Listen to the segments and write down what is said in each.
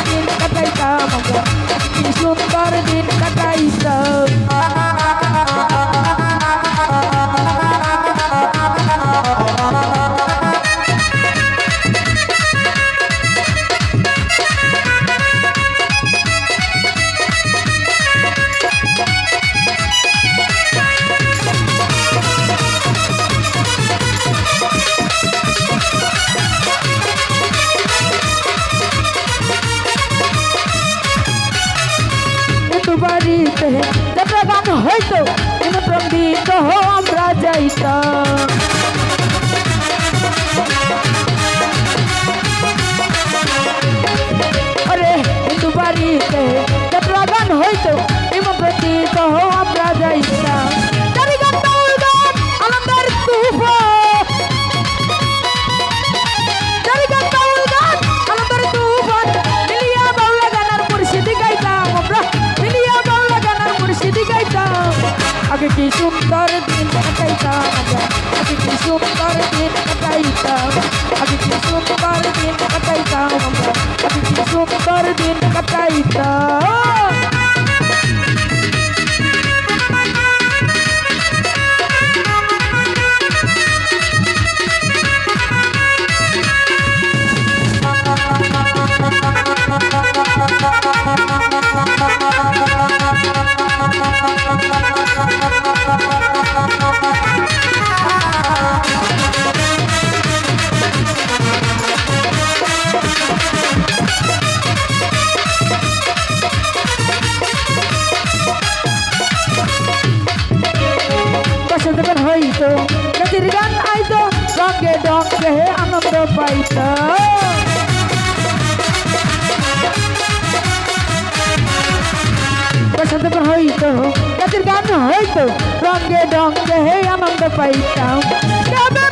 দিন কাটাইতাম কি সুন্দর দিন কাটাইতাম হইতো নিমন্ত্রণ দিত আমরা যাইতাম। কি সুন্দর দিন কাটাইতাম কি সুন্দর দিন কাটাইতাম হইতো নদীর গান আইতো রঙে ডঙ্গে আনন্দ পাইতো বসন্ত হইতো নদীর গান হইতো, রঙে ডঙ্গে আনন্দ পাইতাম।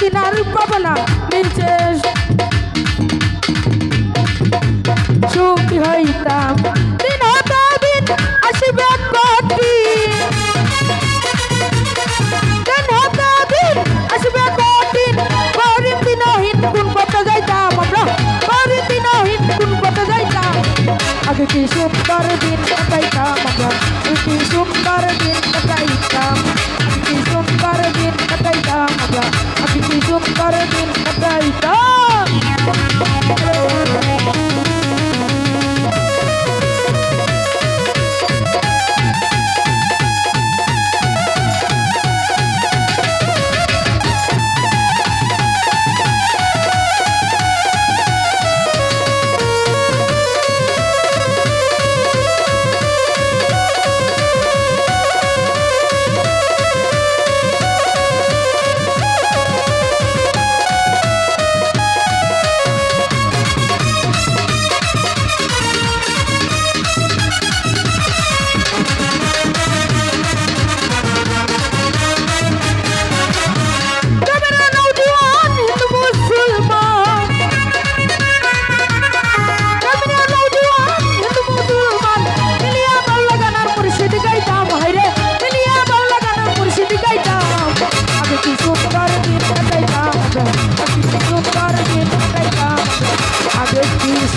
সেদিন আর পাবো না নিচে সুখী হইতাম। দিন হতে দিন আসিবে কঠিন দিন হতে দিন আসিবে কঠিন করিন দিনহীন কোন পথে যাইতাম আমরা? করিন দিনহীন কোন পথে যাইতাম? আগে কি সুন্দর দিন কাটাইতাম আমরা? কি সুন্দর